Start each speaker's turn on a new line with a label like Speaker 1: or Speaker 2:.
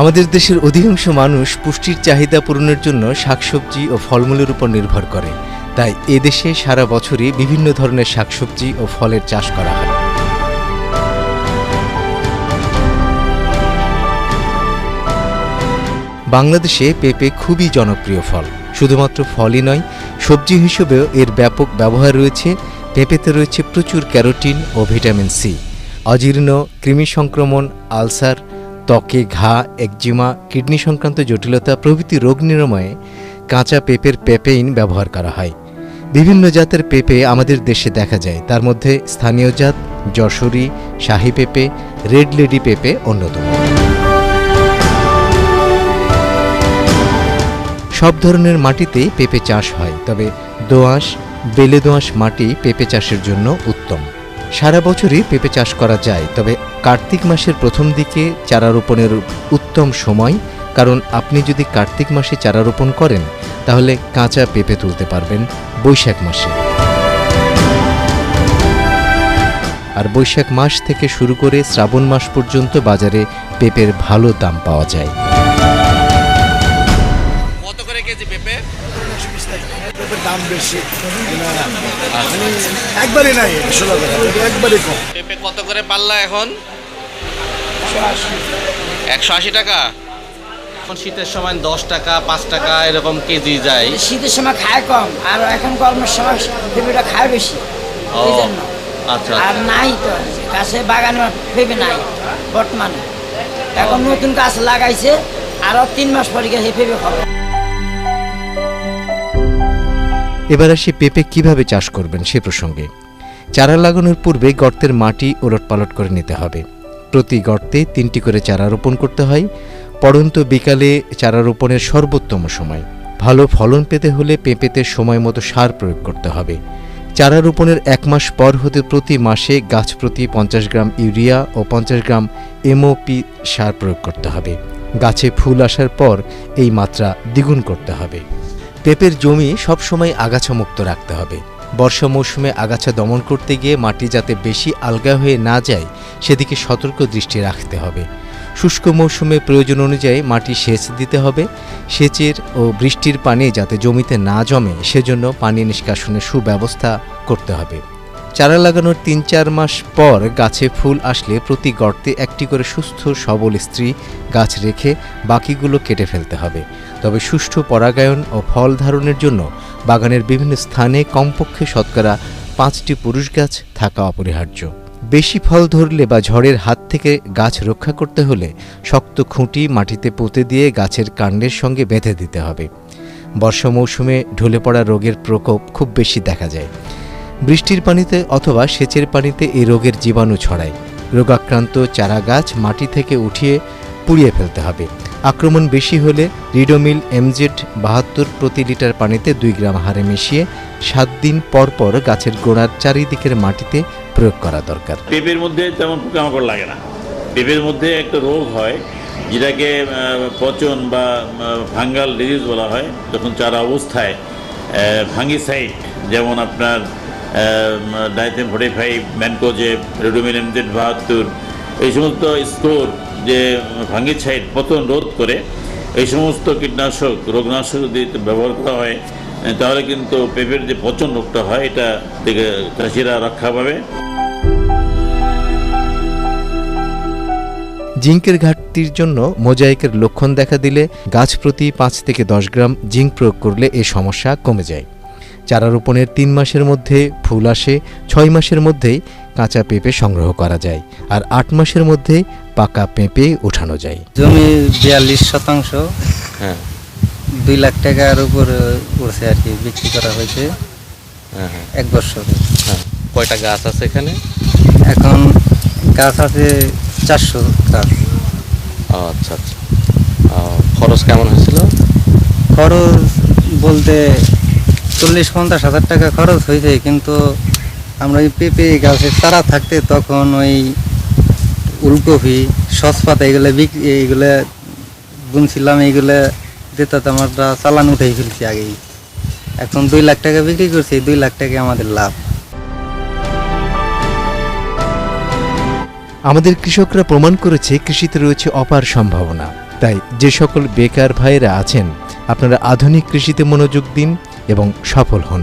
Speaker 1: আমাদের দেশের অধিকাংশ মানুষ পুষ্টির চাহিদা পূরণের জন্য শাকসবজি ও ফলমূলের উপর নির্ভর করে। তাই এদেশে সারা বছরই বিভিন্ন ধরনের শাকসবজি ও ফলের চাষ করা হয়। বাংলাদেশে পেঁপে খুবই জনপ্রিয় ফল। শুধুমাত্র ফলই নয়, সবজি হিসেবেও এর ব্যাপক ব্যবহার রয়েছে। পেঁপেতে রয়েছে প্রচুর ক্যারোটিন ও ভিটামিন সি। অজীর্ণ কৃমি সংক্রমণ আলসার ত্বকে ঘা, একজিমা, কিডনি সংক্রান্ত জটিলতা, প্রভৃতি রোগ নিরাময়ে কাঁচা পেঁপের পেপেইন ব্যবহার করা হয়। বিভিন্ন জাতের পেঁপে আমাদের দেশে দেখা যায়। তার মধ্যে স্থানীয় জাত যশোরী, শাহী পেঁপে, রেড লেডি পেঁপে অন্যতম। সব ধরনের মাটিতেই পেঁপে চাষ হয়, তবে দোআঁশ, বেলে দোআঁশ মাটি পেঁপে চাষের জন্য উত্তম। সারা বছরই পেঁপে চাষ করা যায় তবে কার্তিক মাসের প্রথম দিকে চারা রোপণের উত্তম সময় কারণ আপনি যদি কার্তিক মাসে চারা রোপণ করেন তাহলে কাঁচা পেঁপে তুলতে পারবেন বৈশাখ মাসে। আর বৈশাখ মাস থেকে শুরু করে শ্রাবণ মাস পর্যন্ত বাজারে পেঁপের ভালো দাম পাওয়া যায়।
Speaker 2: কত করে কেজি পেঁপে?
Speaker 3: পেঁপের দাম বেশি। মানে একবারই নাই একবারই কম।
Speaker 2: পেঁপে কত করে পাল্লা এখন? একশো আশি। টাকা? এখন শীতের সময় দশ টাকা পাঁচ টাকা এরকম কেজি যায়।
Speaker 4: শীতের সময় খায় কম আর এখন গরমের সময় পেঁপেটা খায় বেশি। জন্য।
Speaker 2: আচ্ছা
Speaker 4: আর নাই তো গাছে বাগানে পেঁপে নাই বর্তমানে। এখন নতুন গাছ লাগাইছে আরও তিন মাস পরে গেছে পেঁপে হবে।
Speaker 1: এবার আসি পেঁপে কীভাবে চাষ করবেন সে প্রসঙ্গে। চারা লাগানোর পূর্বে গর্তের মাটি ওলটপালট করে নিতে হবে। প্রতি গর্তে তিনটি করে চারা রোপণ করতে হয়। পড়ন্ত বিকালে চারা রোপণের সর্বোত্তম সময়। ভালো ফলন পেতে হলে পেঁপেতে সময় মতো সার প্রয়োগ করতে হবে। চারা রোপণের এক মাস পর হতে প্রতি মাসে গাছ প্রতি পঞ্চাশ গ্রাম ইউরিয়া ও পঞ্চাশ গ্রাম এমওপি সার প্রয়োগ করতে হবে। গাছে ফুল আসার পর এই মাত্রা দ্বিগুণ করতে হবে। পেঁপের জমি সবসময় আগাছা মুক্ত রাখতে হবে। বর্ষা মৌসুমে আগাছা দমন করতে গিয়ে মাটি যাতে বেশি আলগা হয়ে না যায়, সেদিকে সতর্ক দৃষ্টি রাখতে হবে। শুষ্ক মৌসুমে প্রয়োজন অনুযায়ী মাটি সেচ দিতে হবে। সেচের ও বৃষ্টির পানি যাতে জমিতে না জমে, সেজন্য পানি নিষ্কাশনের সুব্যবস্থা করতে হবে। চারা লাগানোর তিন চার মাস পর গাছে ফুল আসলে প্রতি গর্তে একটি করে সুস্থ সবল স্ত্রী গাছ রেখে বাকিগুলো কেটে ফেলতে হবে। তবে সুষ্ঠু পরাগায়ন ও ফল ধারণের জন্য বাগানের বিভিন্ন স্থানে কমপক্ষে শতকরা পাঁচটি পুরুষ গাছ থাকা অপরিহার্য। বেশি ফল ধরলে বা ঝড়ের হাত থেকে গাছ রক্ষা করতে হলে শক্ত খুঁটি মাটিতে পুঁতে দিয়ে গাছের কাণ্ডের সঙ্গে বেঁধে দিতে হবে। বর্ষা মৌসুমে ঢলে পড়া রোগের প্রকোপ খুব বেশি দেখা যায়। বৃষ্টির পানিতে অথবা সেচের পানিতে এই রোগের জীবাণু ছড়ায়। রোগাক্রান্ত চারা গাছ মাটি থেকে উঠিয়ে পুড়িয়ে ফেলতে হবে। আক্রমণ বেশি হলে রিডোমিল এমজেড বাহাত্তর প্রতি লিটার পানিতে দুই গ্রাম হারে মিশিয়ে সাত দিন পর পর গাছের গোড়ার চারিদিকের মাটিতে প্রয়োগ করা দরকার।
Speaker 5: পেঁপের মধ্যে তেমন পোকামাকড় লাগে না। পেঁপের মধ্যে একটা রোগ হয়, যেটাকে পচন বা ফাঙ্গাল ডিজিজ বলা হয়। যখন চারা অবস্থায় ফাঙ্গিসাইড, যেমন আপনার Dithane forty five mancozeb Ridomil MZ বাহাত্তর, এই সমস্ত স্কোর যে ফাঙ্গিসাইড পতন রোধ করে এই সমস্ত কীটনাশক, রোগনাশক যদি ব্যবহার করা হয় তাহলে কিন্তু পেঁপের যে পচন রোগটা হয়, এটা থেকে চাষিরা রক্ষা পাবে।
Speaker 1: জিঙ্কের ঘাটতির জন্য মোজাইকের লক্ষণ দেখা দিলে গাছ প্রতি পাঁচ থেকে দশ গ্রাম জিঙ্ক প্রয়োগ করলে এ সমস্যা কমে যায়। চারা রোপণের তিন মাসের মধ্যে ফুল আসে ছয় মাসের মধ্যেই কাঁচা পেঁপে সংগ্রহ করা যায় আর আট মাসের মধ্যে পাকা পেঁপে ওঠানো যায়।
Speaker 6: জমি বিয়াল্লিশ শতাংশ
Speaker 2: হ্যাঁ।
Speaker 6: দুই লাখ টাকার উপর উঠছে আর কি বিক্রি করা হয়েছে।
Speaker 2: হ্যাঁ হ্যাঁ।
Speaker 6: এক বছরে।
Speaker 2: হ্যাঁ কয়টা গাছ আছে এখানে?
Speaker 6: এখন গাছ আছে চারশো গাছ।
Speaker 2: আচ্ছা আচ্ছা। খরচ কেমন হয়েছিল?
Speaker 6: খরচ বলতে চল্লিশ পঞ্চাশ হাজার টাকা খরচ হয়েছে কিন্তু আমরা ওই পেঁপে, গাছের চারা থাকতে তখন ওই উলকপি, সসপাতা এগুলো বিক্রি এইগুলো বুনছিলাম এইগুলো তো আমরা চালান উঠেই ফেলছি আগেই। এখন দুই লাখ টাকা বিক্রি করছি, দুই লাখ টাকা আমাদের লাভ।
Speaker 1: আমাদের কৃষকরা প্রমাণ করেছে, কৃষিতে রয়েছে অপার সম্ভাবনা। তাই যে সকল বেকার ভাইয়েরা আছেন, আপনারা আধুনিক কৃষিতে মনোযোগ দিন এবং সফল হন।